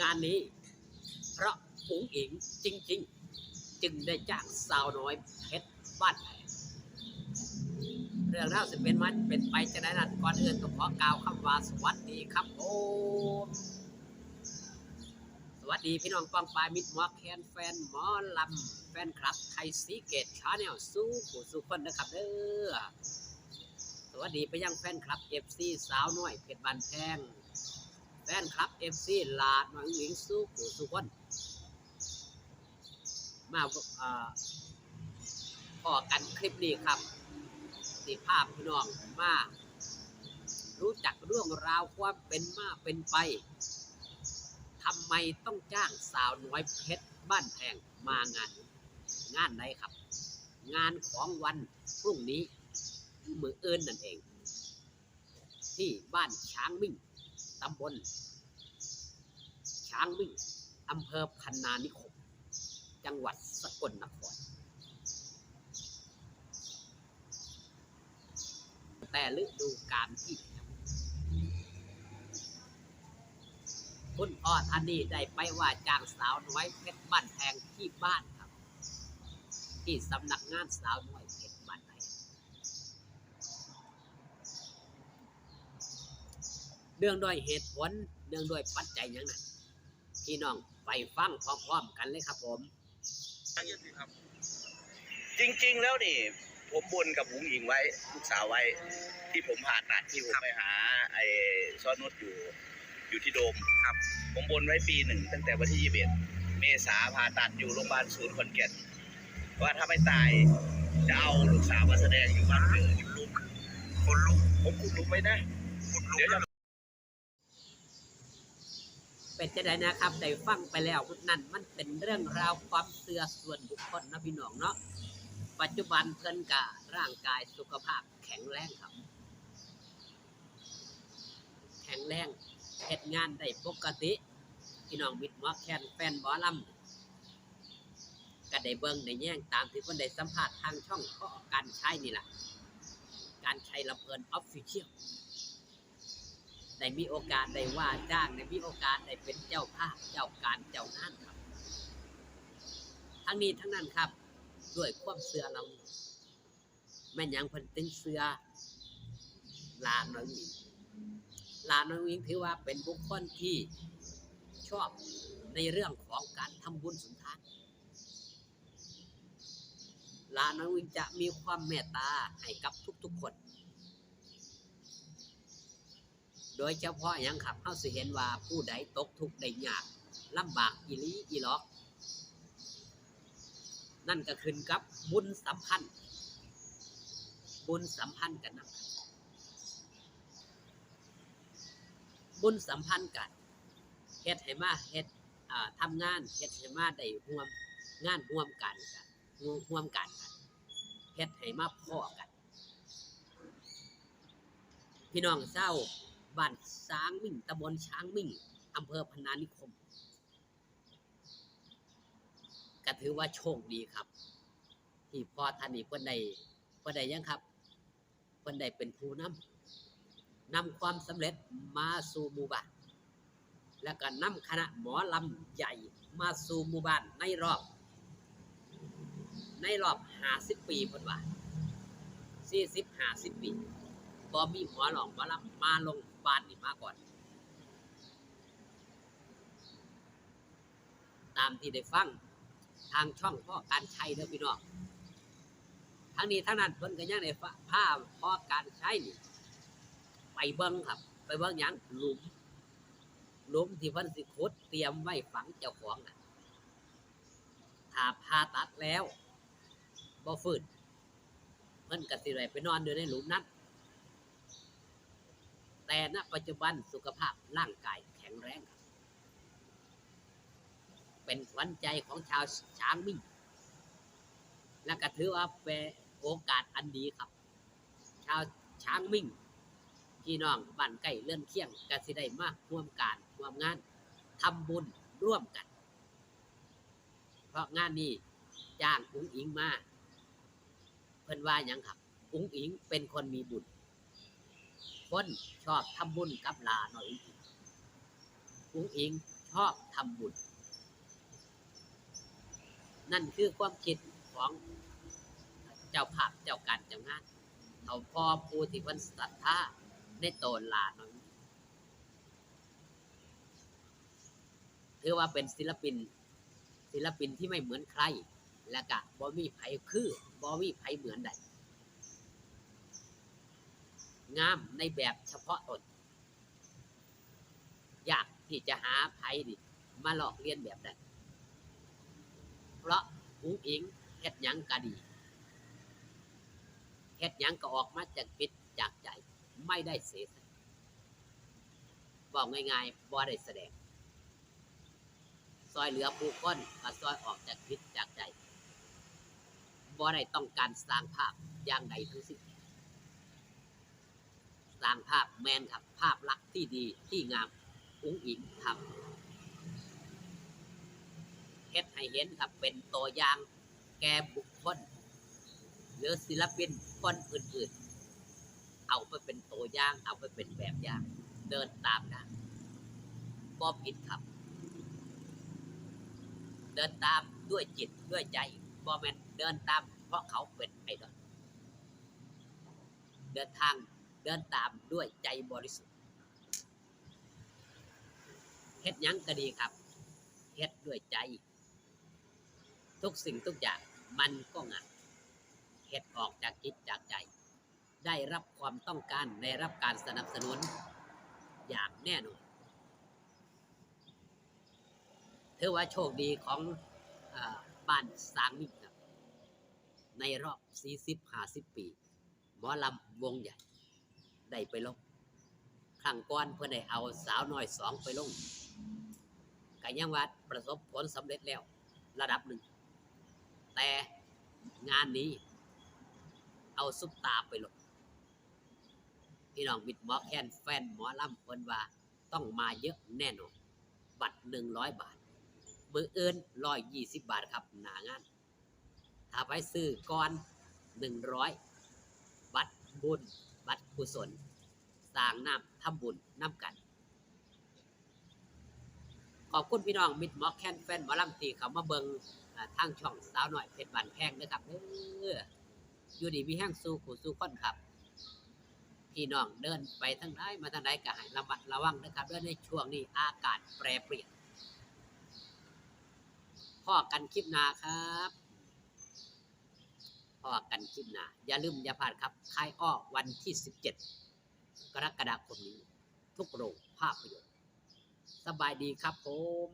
งานนี้ เพราะอุ๋งอิงจริง ๆ จึงได้จ้างสาวน้อยเพชรบ้านแพงเรื่องราวจะเป็นมันเป็นไปจะได้นั้นก่อนอื่นต้องขอกล่าวคำว่าสวัสดีครับผมสวัสดีพี่น้องปองปลายมิตรหมอแคนแฟนหมอลำแฟนคลับไทยสีเกตชาแนลสู้ผู้สู้คนนะครับเด้อสวัสดีไปยังแฟนคลับเอฟซีสาวน้อยเพชรบ้านแพง แฟนคลับเอฟซีลาดหน่อยหญิงสู้ผู้สู้คนมาอ่อพอกันคลิปนี้ครับสีภาพพี่น้องมารู้จักเรื่องราวความเป็นมาเป็นไปทำไมต้องจ้างสาวน้อยเพชรบ้านแพงมางาน งานไหนครับ งานของวันพรุ่งนี้มือเอินนั่นเอง ที่บ้านช้างมิ่ง ตำบล ช้างมิ่งอำเภอพันนานิคม จังหวัดสกลนคร แต่ฤดูกาลที่คุณพ่อท่านนี้ได้ไปว่าจ้างสาวน้อยเพชรบ้านแพงที่บ้านครับ ที่สำนักงานสาวน้อยเพชรบ้านแพง เนื่องด้วยเหตุผลเนื่องด้วยปัจจัยอย่างนั้นพี่น้องไปฟังพร้อมๆกันเลยครับผม จริง ๆ แล้วนี่ ผมบนกับหุงหญิงไว้ลูกสาวไว้ ที่ผมผ่าตัดที่ผมไปหาไอ้ซอนุชอยู่อยู่ที่โดมครับ ผมบนไว้ปีหนึ่งตั้งแต่วันที่ยี่สิบเอ็ดเมษาผ่าตัดอยู่โรงพยาบาลศูนย์ขอนแก่นว่าถ้าไม่ตายจะเอาลูกสาวมาแสดงอยู่บ้านเกิดคุณลุกคนลุกผมคุณลุกไว้นะเดี๋ยวจะ เป็นจะได้นะครับได้ฟังไปแล้วนั่นมันเป็นเรื่องราวความเชื่อส่วนบุคคลนะพี่น้องเนาะปัจจุบันเพิ่นกะร่างกายสุขภาพแข็งแรงครับ แข็งแรงเฮ็ดงานได้ปกติ พี่น้องมิตรหมอแคนแฟนบอลำก็ได้เบิ่งได้แย่งตามที่เพิ่นได้สัมภาษณ์ทางช่องข้อการใช้นี่แหละการใช้ลำเพลินออฟฟิเชียล ได้มีโอกาสได้ว่าจ้างได้มีโอกาสได้เป็นเจ้าภาพเจ้าการเจ้างานครับ ทั้งนี้ทั้งนั้นครับ ด้วยความเสือเราแม่ยังเพิ่นตึงเสือลาน้อยหญิงลาน้อยหญิงถือว่าเป็นบุคคลที่ชอบในเรื่องของการทำบุญสุนทานลาน้อยหญิงจะมีความเมตตาให้กับทุกๆคน โดยเฉพาะหยังครับเฮาสิเห็นว่าผู้ใดตกทุกข์ได้ยากลำบากอีลีอีหลอก นั่นก็ขึ้นกับบุญสัมพันธ์ บุญสัมพันธ์กันนะบุญสัมพันธ์กันเฮ็ดให้มาเฮ็ดทำงานเฮ็ดให้มาได้ร่วมงานร่วมกันกันร่วมกันกันเฮ็ดให้มาพ้อกัน พี่น้องเศร้า บ้านช้างมิ่งตำบลช้างมิ่งอำเภอพนานิคม ก็ถือว่าโชคดีครับ ที่พ่อท่านนี่เพิ่นได้เพิ่นได้หยังครับเพิ่นได้เป็นผู้นำนำความสำเร็จมาสู่หมู่บ้านแล้วก็นำคณะหมอลำใหญ่มาสู่หมู่บ้านในรอบ ในรอบ50ปีเพิ่นว่า40 50ปีบ่มีหมอหลอกหมอลำมาลง บ้านนี่มาก่อน ตามที่ได้ฟังทางช่องพ่อการใช้เด้อพี่น้องทั้งนี้ทั้งนั้นเพิ่นก็ยังได้ฟ้าผ้าพ่อการใช้นี่ไปเบิ่งครับ ไปเบิ่งยังหลุมหลุมที่เพิ่นสิขุดเตรียมไว้ฝังเจ้าของน่ะถ้าผ่าตัดแล้วบ่ฟื้นเพิ่นก็สิได้ไปนอนอยู่ในหลุมนั้น แต่ณปัจจุบันสุขภาพร่างกายแข็งแรง เป็นขวัญใจของชาวช้างมิ่งและก็ถือว่าเป็นโอกาสอันดีครับ ชาวช้างมิ่งพี่น้องบ้านใกล้เลื่อนเคียงก็สิได้มาร่วมการร่วมงานทำบุญร่วมกัน เพราะงานนี้จ้างอุ้งอิงมาเพิ่นว่าหยังครับ อุ้งอิงเป็นคนมีบุญ คนชอบทำบุญกับลาหน่อยอุ้งอิงชอบทำบุญ นั่นคือความคิดของเจ้าภาพเจ้าการเจ้างานเอาพ่อผู้ที่เพิ่นศรัทธาในโตนลาหน้อยถือว่าเป็นศิลปิน ศิลปินที่ไม่เหมือนใคร และก็บ่มีไผคือบ่มีไผเหมือนใด งามในแบบเฉพาะตน อยากที่จะหาไผนี่มาหลอกเลียนแบบนั้นเพราะอุ้งอิงเฮ็ดยังก็ดีเฮ็ดยังก็ออกมาจากจิตจากใจ ไม่ได้เสแสร้งบอกง่ายๆบ่ได้แสดง ซอยเหลือผู้คนก็ซอยออกจากจิตจากใจบ่ได้ต้องการสร้างภาพอย่างใดทั้งสิ้น สร้างภาพแมนครับ ภาพลักษณ์ที่ดีที่งามอุ้งอิงทำเฮ็ดให้เห็นครับเป็นตัวอย่างแก่บุคคล หรือศิลปินคนอื่นๆ เอาไปเป็นตัวอย่าง เอาไปเป็นแบบอย่าง เดินตามได้บ่ผิดครับ เดินตามด้วยจิตด้วยใจบ่แม่นเดินตามเพราะเขาเป็นไอดอลเดินทาง เดินตามด้วยใจบริสุทธิ์เฮ็ดยังก็ดีครับเฮ็ดด้วยใจ ทุกสิ่งทุกอย่างมันก็งานเฮ็ดออกจากจิตจากใจ ได้รับความต้องการได้รับการสนับสนุนอย่างแน่นอนถือว่าโชคดีของอบ้านสางนี่ครับ ในรอบ 40-50 ปี หมอลำวงใหญ่ ได้ไปลงครั้งก่อนเพื่อได้เอาสาวน้อยสองไปลงกันยังว่าประสบผลสำเร็จแล้ว ระดับหนึ่ง แต่งานนี้ เอาซุปตาไปลงพี่น้องมิดหมอแคนแฟนหมอลำเพิ่นว่าต้องมาเยอะแน่นอนบัตรหนึ่งร้อยบาทมือเอินร้อยยี่สิบบาทครับหนางานถ้าไปซื้อก่อนหนึ่งร้อยบัตรบุญ บัตรกุศลสร้างน้ำทำบุญน้ำกัน ขอบคุณพี่น้องมิดหมอแคนแฟนหมอลำตีเขามาเบิงทางช่องสาวหน่อยเพชรบันแพงนะครับเด้ออยู่ดีมีแห้งสู้ขู่สู้คนครับ พี่น้องเดินไปทางไหนมาทางไหนก็ให้ระมัดระวังนะครับเด้วยในช่วงนี้อากาศแปรเปลี่ยนพ่อกันคลิปนาครับ อกันคลิปหนาอย่าลืมอย่าพลาดครับคายอ้อวันที่ 17 กรกฎาคมนี้ ทุกโรงภาพยนตร์สบายดีครับผม